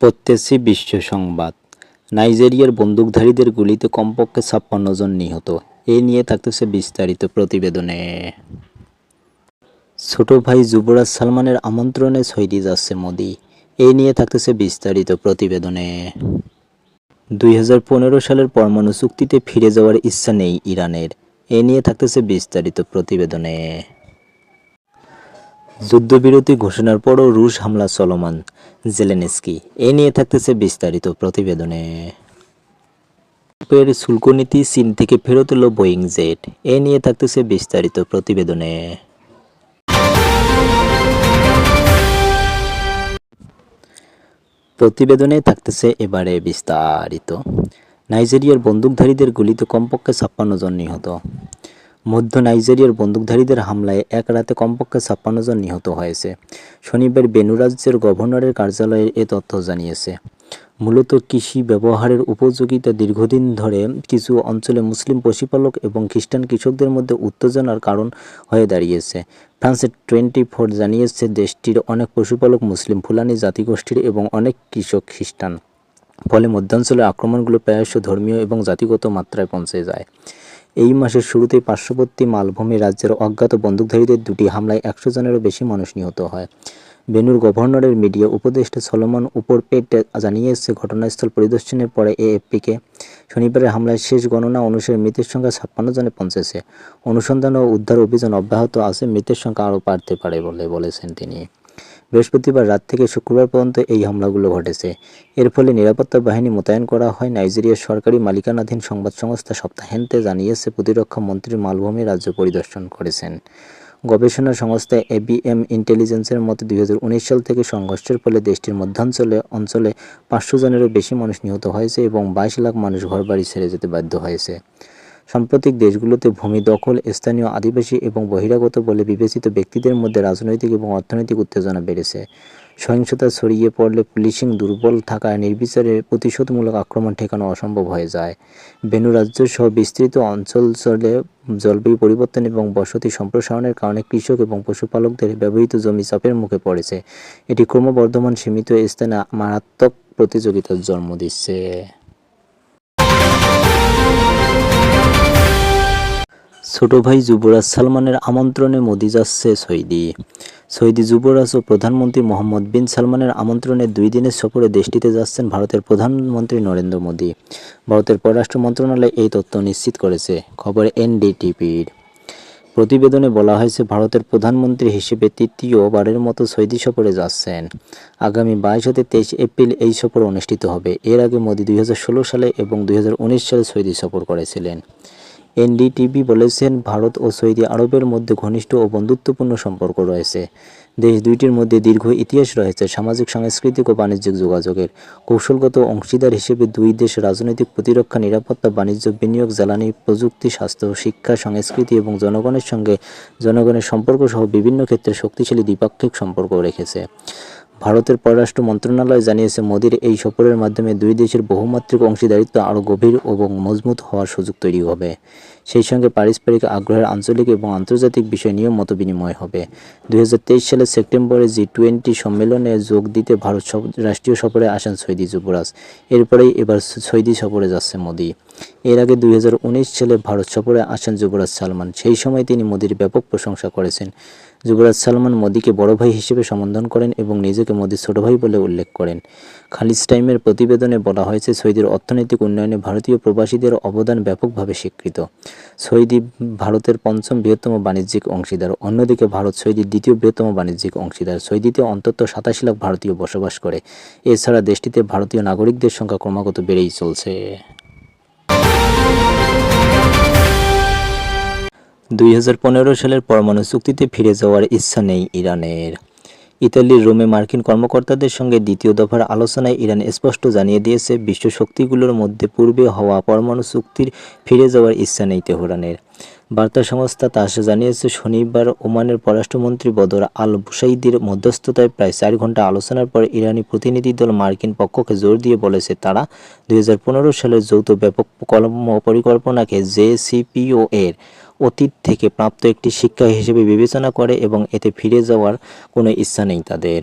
পড়তেছি বিশ্ব সংবাদ। নাইজেরিয়ার বন্দুকধারীদের গুলিতে কমপক্ষে ছাপ্পান্ন জন নিহত। এ নিয়ে থাকতেছে বিস্তারিত প্রতিবেদনে। ছোট ভাই যুবরাজ সালমানের আমন্ত্রণে সৌদি যাচ্ছে মোদি। এ নিয়ে থাকতেছে বিস্তারিত প্রতিবেদনে। দুই হাজার পনেরো সালের পরমাণু চুক্তিতে ফিরে যাওয়ার ইচ্ছা নেই ইরানের। এ নিয়ে থাকতেছে বিস্তারিত প্রতিবেদনে। যুদ্ধবিরতি ঘোষণার পরও রুশ হামলা চলমান। জেলেনস্কি, এ নিয়ে থাকতেছে বিস্তারিত প্রতিবেদনে। ট্রাম্পের শুল্ক নীতি চীন থেকে ফেরত এলো বোয়িং জেট, এ নিয়ে থাকতেছে বিস্তারিত প্রতিবেদনে। প্রতিবেদনে থাকতেছে এবারে বিস্তারিত। নাইজেরিয়ার বন্দুকধারীদের গুলিতে কমপক্ষে ছাপ্পান্ন জন নিহত। মধ্য নাইজেরিয়ার বন্দুকধারীদের হামলায় এক রাতে কমপক্ষে ছাপ্পান্ন জন নিহত হয়েছে। শনিবার বেনু রাজ্যের গভর্নরের কার্যালয়ে এ তথ্য জানিয়েছে। মূলত কৃষি ব্যবহারের উপযোগিতা দীর্ঘদিন ধরে কিছু অঞ্চলে মুসলিম পশুপালক এবং খ্রিস্টান কৃষকদের মধ্যে উত্তেজনার কারণ হয়ে দাঁড়িয়েছে। ফ্রান্সের টোয়েন্টি ফোর জানিয়েছে, দেশটির অনেক পশুপালক মুসলিম, ফুলানি জাতিগোষ্ঠীর এবং অনেক কৃষক খ্রিস্টান। ফলে মধ্যাঞ্চলের আক্রমণগুলো প্রায়শ ধর্মীয় এবং জাতিগত মাত্রায় পৌঁছে যায়। এই মাসের শুরুতেই পার্শ্ববর্তী মালভূমি রাজ্যের অজ্ঞাত বন্দুকধারীদের দুটি হামলায় একশো জনেরও বেশি মানুষ নিহত হয়। বেনুর গভর্নরের মিডিয়া উপদেষ্টা সলোমন উপরপেট জানিয়েছে ঘটনাস্থল পরিদর্শনের পরে এএফপিকে শনিবারের হামলায় শেষ গণনা অনুসারে মৃতের সংখ্যা ছাপ্পান্ন জনে পৌঁছেছে। অনুসন্ধান ও উদ্ধার অভিযান অব্যাহত আছে, মৃতের সংখ্যা আরও বাড়তে পারে বলে বলেছেন তিনি। বৃহস্পতিবার রাত থেকে শুক্রবার পর্যন্ত এই হামলাগুলো ঘটেছে। এর ফলে নিরাপত্তা বাহিনী মোতায়েন করা হয় নাইজেরিয়ার সরকারি মালিকানাধীন সংবাদ সংস্থা সপ্তাহান্তে জানিয়েছে, প্রতিরক্ষা মন্ত্রী মালভূমি রাজ্য পরিদর্শন করেছেন। গবেষণা সংস্থা এবিএম ইন্টেলিজেন্সের মতে, দুই হাজার উনিশ সাল থেকে সংঘর্ষের ফলে দেশটির মধ্যাঞ্চলে অঞ্চলে পাঁচশো জনেরও বেশি মানুষ নিহত হয়েছে এবং বাইশ লাখ মানুষ ঘরবাড়ি ছেড়ে যেতে বাধ্য হয়েছে। সাম্প্রতিক দেশগুলোতে ভূমি দখল, স্থানীয় আদিবাসী এবং বহিরাগত বলে বিবেচিত ব্যক্তিদের মধ্যে রাজনৈতিক এবং অর্থনৈতিক উত্তেজনা বেড়েছে। সহিংসতা ছড়িয়ে পড়লে পুলিশিং দুর্বল থাকায় নির্বিচারে প্রতিশোধমূলক আক্রমণ ঠেকানো অসম্ভব হয়ে যায়। বেনু রাজ্য সহ বিস্তৃত অঞ্চল চলে জলবায়ু পরিবর্তন এবং বসতি সম্প্রসারণের কারণে কৃষক এবং পশুপালকদের ব্যবহৃত জমি চাপের মুখে পড়েছে। এটি ক্রমবর্ধমান সীমিত স্থানে মারাত্মক প্রতিযোগিতার জন্ম দিচ্ছে। ছোট ভাই যুবরাজ সালমানের আমন্ত্রণে মোদি যাচ্ছে সৌদি সৌদি যুবরাজ ও প্রধানমন্ত্রী মোহাম্মদ বিন সালমানের আমন্ত্রণে দুই দিনের সফরে দেশটিতে যাচ্ছেন ভারতের প্রধানমন্ত্রী নরেন্দ্র মোদি। ভারতের পররাষ্ট্র মন্ত্রণালয় এই তথ্য নিশ্চিত করেছে, খবর এনডিটিভির। প্রতিবেদনে বলা হয়েছে, ভারতের প্রধানমন্ত্রী হিসেবে তৃতীয়বারের মতো সৌদি সফরে যাচ্ছেন। আগামী বাইশ হতে তেইশ এপ্রিল এই সফর অনুষ্ঠিত হবে। এর আগে মোদি দুই সালে এবং দুই হাজার উনিশ সালে সৌদি সফর করেছিলেন। এনডিটিভি বলেছেন, ভারত ও সৌদি আরবের মধ্যে ঘনিষ্ঠ ও বন্ধুত্বপূর্ণ সম্পর্ক রয়েছে। দেশ দুইটির মধ্যে দীর্ঘ ইতিহাস রয়েছে, সামাজিক, সাংস্কৃতিক ও বাণিজ্যিক যোগাযোগের। কৌশলগত অংশীদার হিসেবে দুই দেশ রাজনৈতিক প্রতিরক্ষা, নিরাপত্তা, বাণিজ্য, বিনিয়োগ, জ্বালানি, প্রযুক্তি, স্বাস্থ্য, শিক্ষা, সংস্কৃতি এবং জনগণের সঙ্গে জনগণের সম্পর্ক সহ বিভিন্ন ক্ষেত্রে শক্তিশালী দ্বিপাক্ষিক সম্পর্ক রেখেছে। ভারতের পররাষ্ট্র মন্ত্রণালয় জানিয়েছে, মোদির এই সফরের মাধ্যমে দুই দেশের বহুমাত্রিক অংশীদারিত্ব আরও গভীর এবং মজবুত হওয়ার সুযোগ তৈরি হবে। সেই সঙ্গে পারস্পরিক আগ্রহের আঞ্চলিক এবং আন্তর্জাতিক বিষয় নিয়েও মতবিনিময় হবে। দুই সালের সেপ্টেম্বরে জি টোয়েন্টি সম্মেলনে যোগ দিতে ভারত রাষ্ট্রীয় সফরে আসেন সৌদি যুবরাজ। এরপরেই এবার সৌদি সফরে যাচ্ছে মোদি। এর আগে দুই হাজার উনিশ সালে ভারত সফরে আসেন যুবরাজ সালমান। সেই সময় তিনি মোদির ব্যাপক প্রশংসা করেছেন। যুবরাজ সালমান মোদিকে বড় ভাই হিসেবে সম্বোধন করেন এবং নিজেকে মোদির ছোট ভাই বলে উল্লেখ করেন। খালিজ টাইমের প্রতিবেদনে বলা হয়েছে সৌদির অর্থনৈতিক উন্নয়নে ভারতীয় প্রবাসীদের অবদান ব্যাপকভাবে স্বীকৃত। সৌদি ভারতের পঞ্চম বৃহত্তম বাণিজ্যিক অংশীদার, অন্যদিকে ভারত সৌদির দ্বিতীয় বৃহত্তম বাণিজ্যিক অংশীদার। সৌদিতে অন্তত সাতাশি লাখ ভারতীয় বসবাস করে। এছাড়া দেশটিতে ভারতীয় নাগরিকদের সংখ্যা ক্রমাগত বেড়েই চলছে। দুই হাজার পনেরো সালের পরমাণু চুক্তিতে ফিরে যাওয়ার ইচ্ছা নেই ইরানের। ইতালির রোমে মার্কিন কর্মকর্তাদের সঙ্গে দ্বিতীয় দফার আলোচনায় ইরান স্পষ্ট জানিয়ে দিয়েছে, বিশ্ব শক্তিগুলোর মধ্যে পূর্বে হওয়া পরমাণু চুক্তির ফিরে যাওয়ার ইচ্ছা নেই তেহরানের। বার্তা সংস্থা তাস জানিয়েছে, শনিবার ওমানের পররাষ্ট্রমন্ত্রী বদর আল বুসাইদির মধ্যস্থতায় প্রায় চার ঘণ্টা আলোচনার পর ইরানি প্রতিনিধি দল মার্কিন পক্ষকে জোর দিয়ে বলেছে, তারা দুই হাজার পনেরো সালের যৌথ ব্যাপক কর্ম পরিকল্পনাকে জেসিপিও এর অতীত থেকে প্রাপ্ত একটি শিক্ষা হিসেবে বিবেচনা করে এবং এতে ফিরে যাওয়ার কোনো ইচ্ছা নেই তাদের।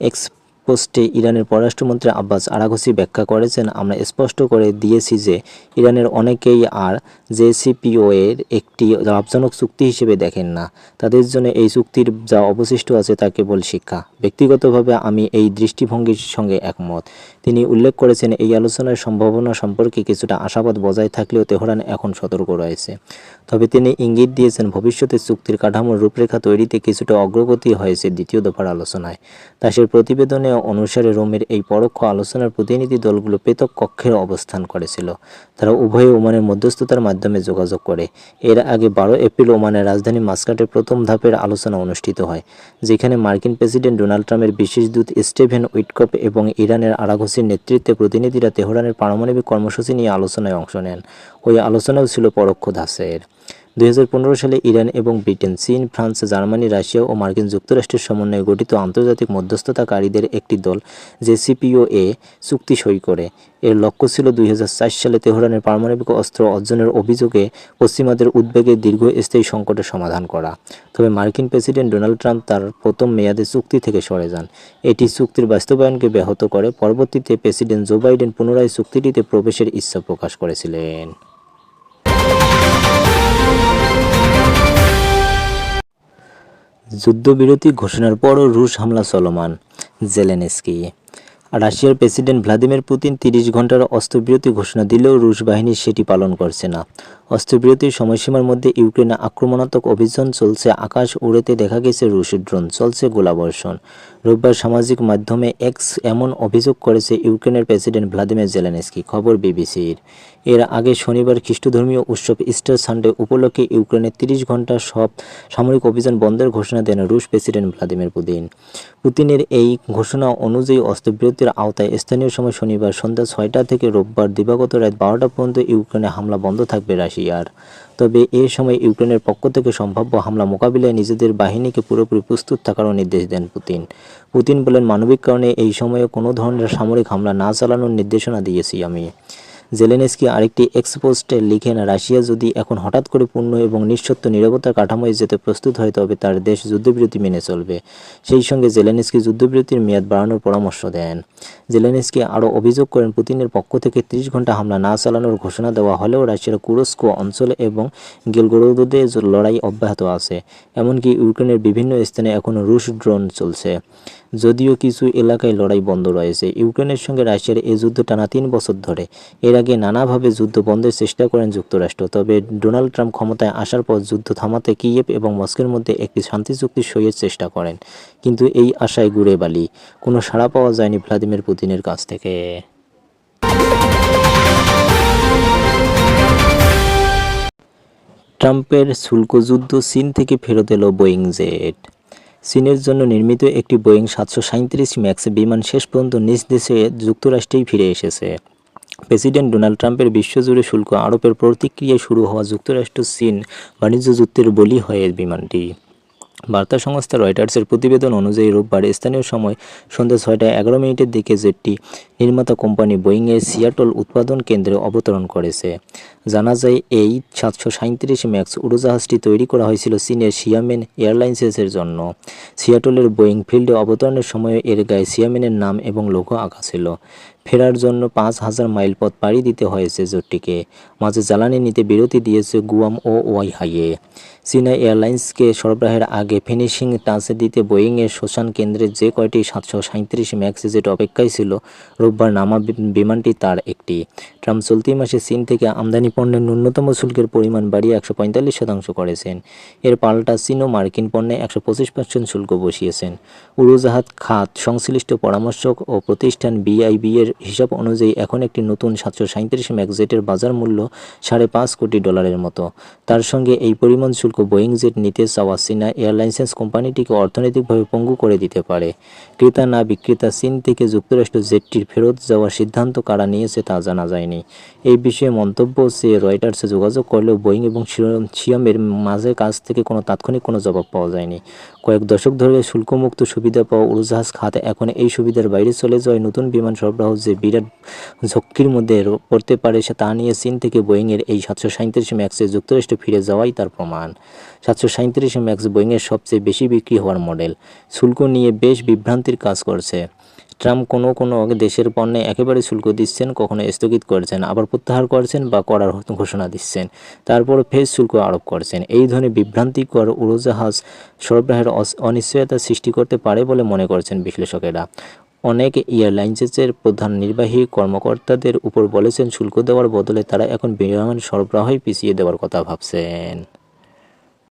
এক্স পোস্টে ইরানের পররাষ্ট্রমন্ত্রী আব্বাস আরাঘসি ব্যাখ্যা করেছেন, আমরা স্পষ্ট করে দিয়েছি যে ইরানের অনেকেই আর জেসিপিও এর একটি লাভজনক চুক্তি হিসেবে দেখেন না। তাদের জন্য এই চুক্তির যা অবশিষ্ট আছে তা কেবল শিক্ষা। ব্যক্তিগতভাবে আমি এই দৃষ্টিভঙ্গির সঙ্গে একমত। তিনি উল্লেখ করেছেন, এই আলোচনার সম্ভাবনা সম্পর্কে কিছুটা আশাবাদ বজায় থাকলেও তেহরান এখন সতর্ক রয়েছে। তবে তিনি ইঙ্গিত দিয়েছেন, ভবিষ্যতে চুক্তির কাঠামোর রূপরেখা তৈরিতে কিছুটা অগ্রগতি হয়েছে দ্বিতীয় দফার আলোচনায়। তাসের প্রতিবেদনে অনুসারে রোমের এই পরোক্ষ আলোচনার প্রতিনিধি দলগুলো পৃথক কক্ষের অবস্থান করেছিল। তারা উভয়ে ওমানের মধ্যস্থতার মাধ্যমে যোগাযোগ করে। এর আগে বারো এপ্রিল ওমানের রাজধানী মাস্কাটের প্রথম ধাপের আলোচনা অনুষ্ঠিত হয়, যেখানে মার্কিন প্রেসিডেন্ট ডোনাল্ড ট্রাম্পের বিশেষ দূত স্টেভেন উইটকপ এবং ইরানের আরাঘসির নেতৃত্বে প্রতিনিধিরা তেহরানের পারমাণবিক কর্মসূচি নিয়ে আলোচনায় অংশ নেন। ওই আলোচনাও ছিল পরোক্ষ ধাসের দুই হাজার পনেরো সালে ইরান এবং ব্রিটেন, চীন, ফ্রান্স, জার্মানি, রাশিয়া ও মার্কিন যুক্তরাষ্ট্রের সমন্বয়ে গঠিত আন্তর্জাতিক মধ্যস্থতাকারীদের একটি দল জেসিপিও এ চুক্তি সই করে। এর লক্ষ্য ছিল দুই হাজার চার সালে তেহরানের পারমাণবিক অস্ত্র অর্জনের অভিযোগে পশ্চিমাদের উদ্বেগের দীর্ঘস্থায়ী সংকটের সমাধান করা। তবে মার্কিন প্রেসিডেন্ট ডোনাল্ড ট্রাম্প তার প্রথম মেয়াদে চুক্তি থেকে সরে যান। এটি চুক্তির বাস্তবায়নকে ব্যাহত করে। পরবর্তীতে প্রেসিডেন্ট জো বাইডেন পুনরায় চুক্তিটিতে প্রবেশের ইচ্ছা প্রকাশ করেছিলেন। যুদ্ধবিরতি ঘোষণার পরও রুশ হামলা চলমান, জেলেনস্কি। রাশিয়ার প্রেসিডেন্ট ভ্লাদিমির পুতিন তিরিশ ঘণ্টার অস্ত্রবিরতি ঘোষণা দিলেও রুশ বাহিনী সেটি পালন করছে না। অস্ত্রবিরতির সময়সীমার মধ্যে ইউক্রেনে আক্রমণাত্মক অভিযান চলছে, আকাশ উড়েতে দেখা গেছে রুশ ড্রোন, চলছে গোলাবর্ষণ। রোববার সামাজিক মাধ্যমে এক্স এমন অভিযোগ করেছে ইউক্রেনের প্রেসিডেন্ট ভ্লাদিমির জেলেনস্কি, খবর বিবিসির। এর আগে শনিবার খ্রিস্টধর্মীয় উৎসব ইস্টার সানডে উপলক্ষে ইউক্রেনের তিরিশ ঘণ্টা সব সামরিক অভিযান বন্ধের ঘোষণা দেন রুশ প্রেসিডেন্ট ভ্লাদিমির পুতিন। পুতিনের এই ঘোষণা অনুযায়ী অস্ত্রবিরতির আওতায় স্থানীয় সময় শনিবার সন্ধ্যা ছয়টা থেকে রোববার দিবাগত রাত বারোটা পর্যন্ত ইউক্রেনে হামলা বন্ধ থাকবে রাশিয়ার। তবে এ সময় ইউক্রেনের পক্ষ থেকে সম্ভাব্য হামলা মোকাবিলায় নিজেদের বাহিনীকে পুরোপুরি প্রস্তুত থাকারও নির্দেশ দেন পুতিন। পুতিন বলেন, মানবিক কারণে এই সময়ে কোনো ধরনের সামরিক হামলা না চালানোর নির্দেশনা দিয়েছি আমি। জেলেনস্কি আরেকটি এক্সপোস্টে লিখেন, রাশিয়া যদি এখন হঠাৎ করে পূর্ণ এবং নিঃশর্ত নিরাপত্তার কাঠামোয় যেতে প্রস্তুত হয়, তবে তার দেশ যুদ্ধবিরতি মেনে চলবে। সেই সঙ্গে জেলেনস্কি যুদ্ধবিরতির মেয়াদ বাড়ানোর পরামর্শ দেন। জেলেনস্কি আরও অভিযোগ করেন, পুতিনের পক্ষ থেকে ত্রিশ ঘণ্টা হামলা না চালানোর ঘোষণা দেওয়া হলেও রাশিয়ার কুরস্কো অঞ্চলে এবং গেলগোরোদে লড়াই অব্যাহত আছে। এমনকি ইউক্রেনের বিভিন্ন স্থানে এখনও রুশ ড্রোন চলছে। যদিও কিছু এলাকায় লড়াই বন্ধ রয়েছে। ইউক্রেনের সঙ্গে রাশিয়ার এই যুদ্ধ টানা তিন বছর ধরে। এর আগে নানাভাবে যুদ্ধ বন্ধের চেষ্টা করেন যুক্তরাষ্ট্র, তবে ডোনাল্ড ট্রাম্প ক্ষমতায় আসার পর যুদ্ধ থামাতে কিয়েভ এবং মস্কোর মধ্যে একটি শান্তি চুক্তি সইয়ের চেষ্টা করেন। কিন্তু এই আশায় ঘুরে বালি। কোনো সাড়া পাওয়া যায়নি ভ্লাদিমির পুতিনের কাছ থেকে। ট্রাম্পের শুল্ক যুদ্ধ চীন থেকে ফেরত এলো বোয়িং জেট। চীনের জন্য নির্মিত একটি বোয়িং সাতশো সাঁত্রিশ ম্যাক্স বিমান শেষ পর্যন্ত নিজ দেশে যুক্তরাষ্ট্রেই ফিরে এসেছে। প্রেসিডেন্ট ডোনাল্ড ট্রাম্পের বিশ্বজুড়ে শুল্ক আরোপের প্রতিক্রিয়ায় শুরু হওয়া যুক্তরাষ্ট্র চীন বাণিজ্য যুদ্ধের বলি হয় বিমানটি। বার্তা সংস্থা রয়টার্সের প্রতিবেদন অনুযায়ী রোববার স্থানীয় সময় সন্ধ্যা ছয়টায় এগারো মিনিটের দিকে জেটটি নির্মাতা কোম্পানি বোয়িংয়ের সিয়াটল উৎপাদন কেন্দ্রে অবতরণ করেছে। জানা যায়, এই সাতশো সাঁত্রিশ ম্যাক্স উড়োজাহাজটি তৈরি করা হয়েছিল চীনের সিয়ামেন এয়ারলাইন্সেসের জন্য। সিয়াটলের বোয়িং ফিল্ডে অবতরণের সময় এর গায়ে সিয়ামেনের নাম এবং লোগো আঁকা ছিল। ফেরার জন্য পাঁচ হাজার মাইল পথ পাড়ি দিতে হয়েছে জোটটিকে। মাঝে জ্বালানি নিতে বিরতি দিয়েছে গুয়াম ও ওয়াইহাইয়ে। চীনা এয়ারলাইন্সকে সরবরাহের আগে ফিনিশিং টাচ দিতে বোয়িংয়ের শ্মশান কেন্দ্রে যে কয়টি সাতশো সাঁত্রিশ ম্যাক্স জেট অপেক্ষায় ছিল, রোববার নামা বিমানটি তার একটি। ট্রাম্প চলতি মাসে চীন থেকে আমদানি পণ্যের ন্যূনতম শুল্কের পরিমাণ বাড়িয়ে একশো পঁয়তাল্লিশ শতাংশ করেছেন। এর পাল্টা চীন ও মার্কিন পণ্যে একশো পঁচিশ পার্সেন্ট শুল্ক বসিয়েছেন। উড়োজাহাজ, খাত, সংশ্লিষ্ট পরামর্শক ও প্রতিষ্ঠান বিআইবি এর হিসাব অনুযায়ী এখন একটি নতুন সাতশো সাঁত্রিশ ম্যাকজেটের বাজার মূল্য সাড়ে পাঁচ কোটি ডলারের মতো। তার সঙ্গে এই পরিমাণ শুল্ক বোয়িং জেট নিতে চাওয়া চীনা এয়ারলাইন্সেস কোম্পানিটিকে অর্থনৈতিকভাবে পঙ্গু করে দিতে পারে। ক্রেতা না বিক্রেতা চীন থেকে যুক্তরাষ্ট্র জেটটির ফেরত যাওয়ার সিদ্ধান্ত কারা নিয়েছে তা জানা যায়নি। এই বিষয়ে মন্তব্য সে রয়টার্সে যোগাযোগ করলেও বোয়িং এবং সিয়ামের মাঝে কাছ থেকে কোনো তাৎক্ষণিক কোনো জবাব পাওয়া যায়নি। কয়েক দশক ধরে শুল্কমুক্ত সুবিধা পাওয়া উড়োজাহাজ খাত এখন এই সুবিধার বাইরে চলে যাওয়ায় নতুন বিমান সরবরাহ যে বিরাট ঝক্কির মধ্যে পড়তে পারে সে তা নিয়ে চীন থেকে বোয়িংয়ের এই সাতশো সাঁত্রিশ ম্যাক্সে যুক্তরাষ্ট্রে ফিরে যাওয়াই তার প্রমাণ। সাতশো সাঁত্রিশ ম্যাক্স বোয়িংয়ের সবচেয়ে বেশি বিক্রি হওয়ার মডেল। শুল্ক নিয়ে বেশ বিভ্রান্তির কাজ করছে। ট্রাম্প কোনো কোনো দেশের পণ্যে একেবারে শুল্ক দিচ্ছেন কখনো স্থগিত করছেন, আবার প্রত্যাহার করছেন বা করার ঘোষণা দিচ্ছেন। তারপর ফের শুল্ক আরোপ করছেন। এই ধরনের বিভ্রান্তিকর উড়োজাহাজ সরবরাহের অনিশ্চয়তা সৃষ্টি করতে পারে বলে মনে করছেন বিশ্লেষকেরা। অনেক এয়ারলাইন্সের প্রধান নির্বাহী কর্মকর্তাদের উপর বলেছেন, শুল্ক দেওয়ার বদলে তারা এখন বিমান সরবরাহই পিছিয়ে দেওয়ার কথা ভাবছেন।